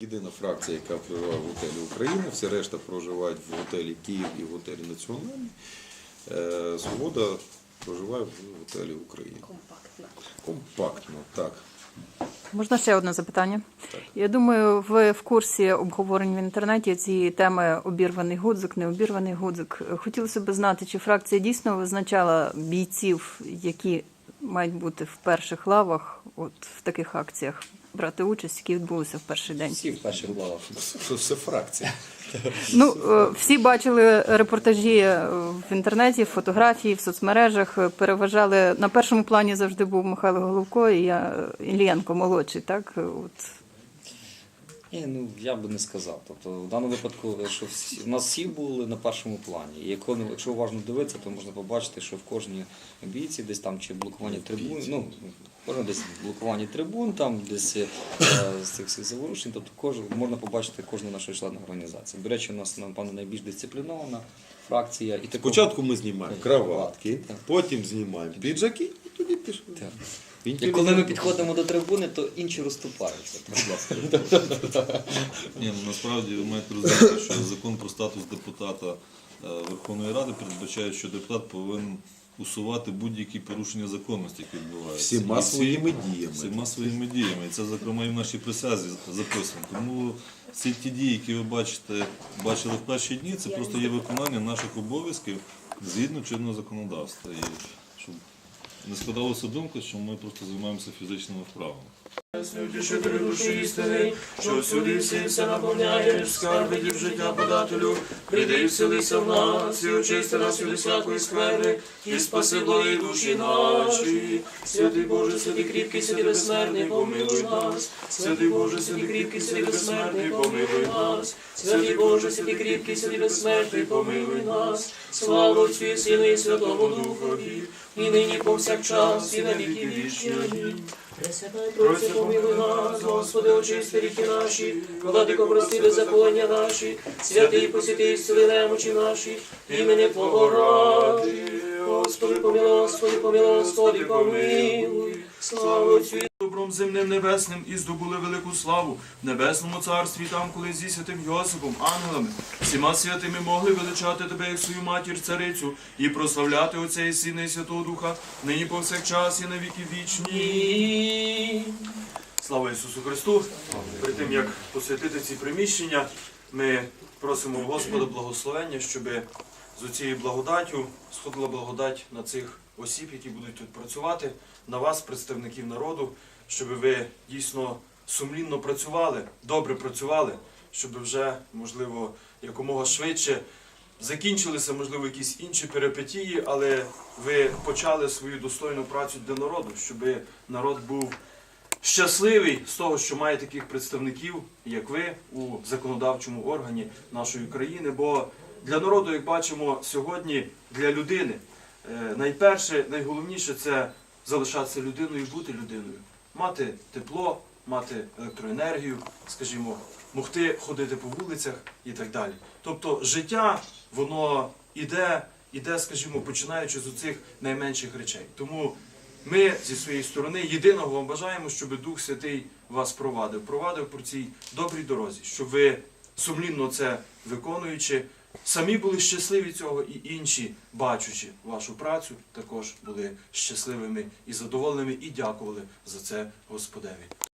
Єдина фракція, яка проживає в готелі Україна, всі решта проживають в готелі Київ і в готелі Національний. Е, Свобода проживає в готелі Україна. Компактно. Компактно, так. Можна ще одне запитання? Так. Я думаю, ви в курсі обговорень в інтернеті цієї теми обірваний гудзик, не обірваний гудзик. Хотілося б знати, чи фракція дійсно визначала бійців, які мають бути в перших лавах, от в таких акціях брати участь, які відбулися в перший день. Всі в перших лавах. Все фракція. Ну е, всі бачили репортажі е, в інтернеті, фотографії в соцмережах. Переважали на першому плані завжди був Михайло Головко і я Ільєнко молодший. Так от Ні, ну я би не сказав. Тобто в даному випадку, що всі, в нас всі були на першому плані. І якщо, якщо уважно дивитися, то можна побачити, що в кожній бійці десь там чи блокування трибун, ну кожен десь блокування трибун, там десь е, з цих всіх заворушень, тобто кожен можна побачити кожного нашого члена організації. До речі, у нас напевно найбільш дисциплінована фракція. І такого- Спочатку ми знімаємо краватки, потім знімаємо піджаки, тоді пішли. Так. І коли ми підходимо до трибуни, то інші розступаються. Ні, ну насправді ви маєте розуміти, що закон про статус депутата е, Верховної Ради передбачає, що депутат повинен усувати будь-які порушення законності, які відбуваються. всіма своїми діями. Всіма своїми діями. І це, зокрема, і в нашій присязі записано. Тому всі ті дії, які ви бачите, бачили в перші дні, це просто є виконання наших обов'язків згідно чинного законодавства. І щоб не складалося думка, що ми просто займаємося фізичними вправами. Утішителю душі істини, що всюди всі все наповняєш, скарби дів життя подателю, прийди і вселися в нас, і очисти нас від всякої скверни, і спаси благі душі наші. Святий Боже, святий кріпкий, святий безсмертний, помилуй нас. Святий Боже, святий кріпкий, святий безсмертний, помилуй нас. Святий Боже, святий кріпкий, святий безсмертний, помилуй нас. Слава Отцю і Сину і Святому Духові, і нині повсякчас, і на віки вічні. Амінь. Пресвятай Тройце, помилуй нас, Господи, очисти ріки наші, владико, прости беззаконня наші, святий посвятий, зціли немочі наші, імені Твого ради. Господи, помилуй, Господи, помилуй, Господи, помилуй. Слава Отцю Добром земним небесним і здобули велику славу в небесному царстві, там, коли зі святим Йосипом, ангелами, всіма святими могли величати тебе як свою матір царицю і прославляти Отця і Сина і Святого Духа, нині повсякчас і на віки вічні. Слава Ісусу Христу! Перед тим як посвятити ці приміщення, ми просимо Господа благословення, щоб з цією благодаттю сходила благодать на цих осіб, які будуть тут працювати, на вас, представників народу, щоб ви дійсно сумлінно працювали, добре працювали, щоб вже, можливо, якомога швидше закінчилися, можливо, якісь інші перипетії, але ви почали свою достойну працю для народу, щоб народ був щасливий з того, що має таких представників, як ви, у законодавчому органі нашої країни. Бо для народу, як бачимо сьогодні, для людини е, найперше, найголовніше це залишатися людиною, бути людиною, мати тепло, мати електроенергію, скажімо, могти ходити по вулицях і так далі. Тобто життя, воно іде, іде, скажімо, починаючи з оцих найменших речей. Тому ми зі своєї сторони єдиного вам бажаємо, щоб Дух Святий вас провадив, провадив по цій добрій дорозі, щоб ви сумлінно це виконуючи, самі були щасливі цього, і інші, бачучи вашу працю, також були щасливими і задоволеними, і дякували за це Господеві.